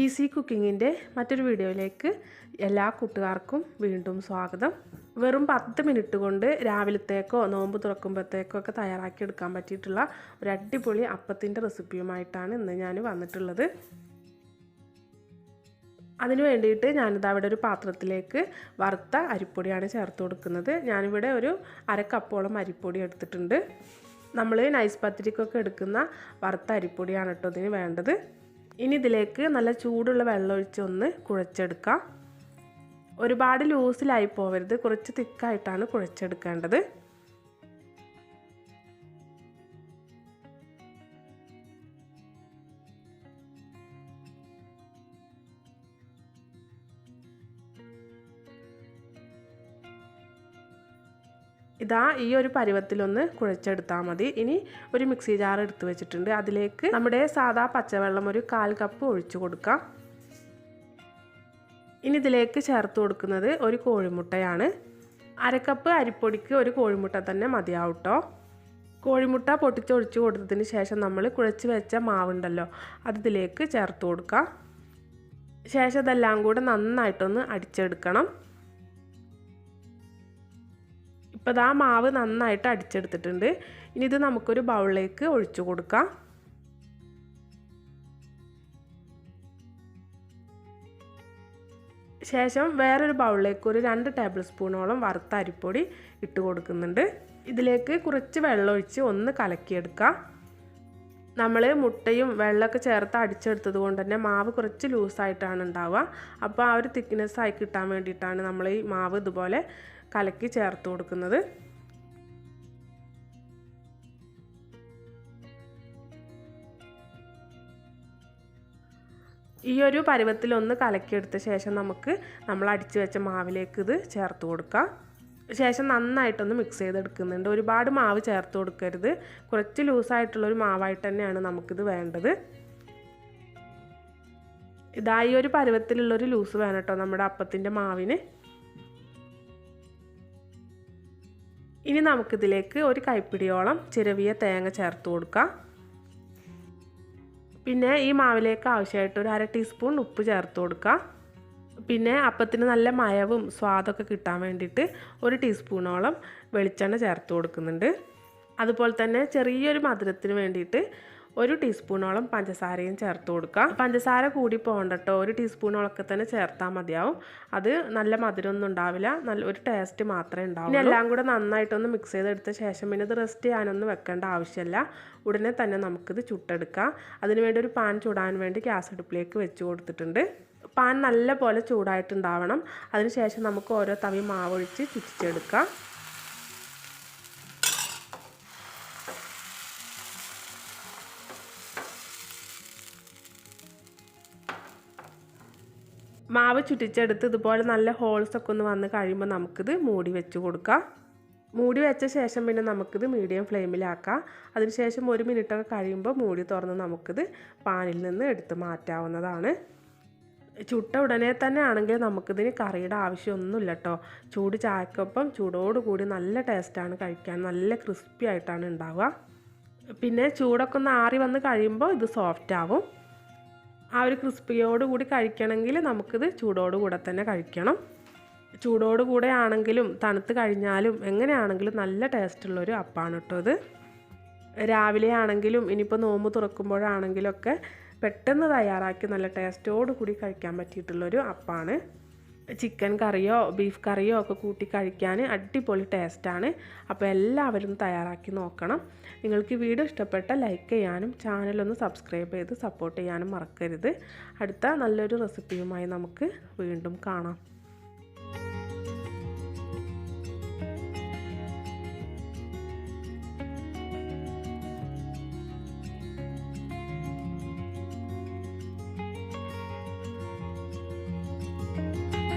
Easy കുക്കിങ്ങിന്റെ മറ്റൊരു വീഡിയോയിലേക്ക് എല്ലാ കൂട്ടുകാർക്കും വീണ്ടും സ്വാഗതം. വെറും പത്ത് മിനിറ്റ് കൊണ്ട് രാവിലത്തേക്കോ നോമ്പ് തുറക്കുമ്പോഴത്തേക്കോ ഒക്കെ തയ്യാറാക്കിയെടുക്കാൻ പറ്റിയിട്ടുള്ള ഒരു അടിപൊളി അപ്പത്തിന്റെ റെസിപ്പിയുമായിട്ടാണ് ഇന്ന് ഞാൻ വന്നിട്ടുള്ളത്. അതിന് വേണ്ടിയിട്ട് ഞാനിത് അവിടെ ഒരു പാത്രത്തിലേക്ക് വറുത്ത അരിപ്പൊടിയാണ് ചേർത്ത് കൊടുക്കുന്നത്. ഞാനിവിടെ ഒരു അര അരിപ്പൊടി എടുത്തിട്ടുണ്ട്. നമ്മൾ നൈസ് പത്തിരിക്കൊക്കെ എടുക്കുന്ന വറുത്ത അരിപ്പൊടിയാണ് കേട്ടോ ഇതിന് വേണ്ടത്. ഇനി ഇതിലേക്ക് നല്ല ചൂടുള്ള വെള്ളം ഒഴിച്ച് ഒന്ന് കുഴച്ചെടുക്കാം. ഒരുപാട് ലൂസിലായി പോവരുത്. കുറച്ച് തിക്കായിട്ടാണ് കുഴച്ചെടുക്കേണ്ടത്. ഇതാ ഈ ഒരു പരുവത്തിലൊന്ന് കുഴച്ചെടുത്താൽ മതി. ഇനി ഒരു മിക്സി ജാർ എടുത്ത് വെച്ചിട്ടുണ്ട്. അതിലേക്ക് നമ്മുടെ സാധാ പച്ചവെള്ളം ഒരു കാൽ കപ്പ് ഒഴിച്ചു കൊടുക്കാം. ഇനി ഇതിലേക്ക് ചേർത്ത് കൊടുക്കുന്നത് ഒരു കോഴിമുട്ടയാണ്. അരക്കപ്പ് അരിപ്പൊടിക്ക് ഒരു കോഴിമുട്ട തന്നെ മതിയാവും കേട്ടോ കോഴിമുട്ട പൊട്ടിച്ചൊഴിച്ച് കൊടുത്തതിന് ശേഷം നമ്മൾ കുഴച്ച് വെച്ച മാവുണ്ടല്ലോ അത് ഇതിലേക്ക് ചേർത്ത് കൊടുക്കാം. ശേഷം ഇതെല്ലാം കൂടെ നന്നായിട്ടൊന്ന് അടിച്ചെടുക്കണം. ഇപ്പോൾ ഇതാ മാവ് നന്നായിട്ട് അടിച്ചെടുത്തിട്ടുണ്ട്. ഇനി ഇത് നമുക്കൊരു ബൗളിലേക്ക് ഒഴിച്ചു കൊടുക്കാം. ശേഷം വേറൊരു ബൗളിലേക്ക് ഒരു രണ്ട് ടേബിൾ സ്പൂണോളം വറുത്ത അരിപ്പൊടി ഇട്ട് കൊടുക്കുന്നുണ്ട്. ഇതിലേക്ക് കുറച്ച് വെള്ളം ഒഴിച്ച് ഒന്ന് കലക്കിയെടുക്കാം. നമ്മൾ മുട്ടയും വെള്ളമൊക്കെ ചേർത്ത് അടിച്ചെടുത്തത് കൊണ്ട് തന്നെ മാവ് കുറച്ച് ലൂസായിട്ടാണ് ഉണ്ടാവുക. അപ്പോൾ ആ ഒരു തിക്നെസ്സായി കിട്ടാൻ വേണ്ടിയിട്ടാണ് നമ്മൾ ഈ മാവ് ഇതുപോലെ കലക്കി ചേർത്ത് കൊടുക്കുന്നത്. ഈ ഒരു പരുവത്തിലൊന്ന് കലക്കിയെടുത്ത ശേഷം നമുക്ക് നമ്മൾ അടിച്ചു വെച്ച മാവിലേക്ക് ഇത് ചേർത്ത് കൊടുക്കാം. ശേഷം നന്നായിട്ടൊന്ന് മിക്സ് ചെയ്തെടുക്കുന്നുണ്ട്. ഒരുപാട് മാവ് ചേർത്ത് കൊടുക്കരുത്. കുറച്ച് ലൂസായിട്ടുള്ളൊരു മാവായിട്ട് തന്നെയാണ് നമുക്കിത് വേണ്ടത്. ഇതായി ഒരു പരുവത്തിലുള്ളൊരു ലൂസ് വേണം കേട്ടോ നമ്മുടെ അപ്പത്തിന്റെ മാവിന്. ഇനി നമുക്കിതിലേക്ക് ഒരു കൈപ്പിടിയോളം ചിരവിയ തേങ്ങ ചേർത്ത് കൊടുക്കാം. പിന്നെ ഈ മാവിലേക്ക് ആവശ്യമായിട്ട് ഒരു അര ടീസ്പൂൺ ഉപ്പ് ചേർത്ത് കൊടുക്കാം. പിന്നെ അപ്പത്തിന് നല്ല മയവും സ്വാദൊക്കെ കിട്ടാൻ വേണ്ടിയിട്ട് ഒരു ടീസ്പൂണോളം വെളിച്ചെണ്ണ ചേർത്ത് കൊടുക്കുന്നുണ്ട്. അതുപോലെ തന്നെ ചെറിയൊരു മധുരത്തിന് വേണ്ടിയിട്ട് ഒരു ടീസ്പൂണോളം പഞ്ചസാരയും ചേർത്ത് കൊടുക്കുക. പഞ്ചസാര കൂടി പോകണ്ട കേട്ടോ ഒരു ടീസ്പൂണോളൊക്കെ തന്നെ ചേർത്താൽ മതിയാവും. അത് നല്ല മധുരമൊന്നും ഉണ്ടാവില്ല. നല്ല ഒരു ടേസ്റ്റ് മാത്രമേ ഉണ്ടാവും എല്ലാം കൂടെ നന്നായിട്ടൊന്ന് മിക്സ് ചെയ്തെടുത്ത ശേഷം പിന്നെ ഇത് റെസ്റ്റ് ചെയ്യാനൊന്നും വെക്കേണ്ട ആവശ്യമില്ല. ഉടനെ തന്നെ നമുക്കിത് ചുട്ടെടുക്കാം. അതിനുവേണ്ടി ഒരു പാൻ ചൂടാൻ വേണ്ടി ഗ്യാസ് അടുപ്പിലേക്ക് വെച്ച് കൊടുത്തിട്ടുണ്ട്. പാൻ നല്ല പോലെ ചൂടായിട്ടുണ്ടാവണം അതിനുശേഷം നമുക്ക് ഓരോ തവി മാവൊഴിച്ച് ചുറ്റിച്ചെടുക്കാം. മാവ് ചുറ്റിച്ചെടുത്ത് ഇതുപോലെ നല്ല ഹോൾസ് ഒക്കെ ഒന്ന് വന്ന് കഴിയുമ്പോൾ നമുക്കിത് മൂടി വെച്ച് കൊടുക്കാം. മൂടി വെച്ച ശേഷം പിന്നെ നമുക്കിത് മീഡിയം ഫ്ലെയിമിലാക്കാം അതിനുശേഷം ഒരു മിനിറ്റൊക്കെ കഴിയുമ്പോൾ മൂടി തുറന്ന് നമുക്കിത് പാനിൽ നിന്ന് എടുത്ത് മാറ്റാവുന്നതാണ്. ചുട്ട ഉടനെ തന്നെ ആണെങ്കിൽ നമുക്കിതിന് കറിയുടെ ആവശ്യമൊന്നുമില്ല കേട്ടോ ചൂട് ചായക്കൊപ്പം ചൂടോടുകൂടി നല്ല ടേസ്റ്റാണ് കഴിക്കാൻ. നല്ല ക്രിസ്പി ആയിട്ടാണ് ഉണ്ടാവുക. പിന്നെ ചൂടൊക്കെ ഒന്ന് ആറി വന്ന് കഴിയുമ്പോൾ ഇത് സോഫ്റ്റ് ആവും. ആ ഒരു ക്രിസ്പിയോട് കൂടി കഴിക്കണമെങ്കിൽ നമുക്കിത് ചൂടോടുകൂടെ തന്നെ കഴിക്കണം. ചൂടോടുകൂടെ ആണെങ്കിലും തണുത്ത് കഴിഞ്ഞാലും എങ്ങനെയാണെങ്കിലും നല്ല ടേസ്റ്റുള്ളൊരു അപ്പാണ് കേട്ടോ ഇത്. രാവിലെ ആണെങ്കിലും ഇനിയിപ്പോൾ നോമ്പ് തുറക്കുമ്പോഴാണെങ്കിലും ഒക്കെ പെട്ടെന്ന് തയ്യാറാക്കി നല്ല ടേസ്റ്റോട് കൂടി കഴിക്കാൻ പറ്റിയിട്ടുള്ളൊരു അപ്പാണ്. ചിക്കൻ കറിയോ ബീഫ് കറിയോ ഒക്കെ കൂട്ടി കഴിക്കാൻ അടിപൊളി ടേസ്റ്റാണ് അപ്പോൾ എല്ലാവരും തയ്യാറാക്കി നോക്കണം. നിങ്ങൾക്ക് വീഡിയോ ഇഷ്ടപ്പെട്ട ലൈക്ക് ചെയ്യാനും ചാനലൊന്ന് സബ്സ്ക്രൈബ് ചെയ്ത് സപ്പോർട്ട് ചെയ്യാനും മറക്കരുത്. അടുത്ത നല്ലൊരു റെസിപ്പിയുമായി നമുക്ക് വീണ്ടും കാണാം.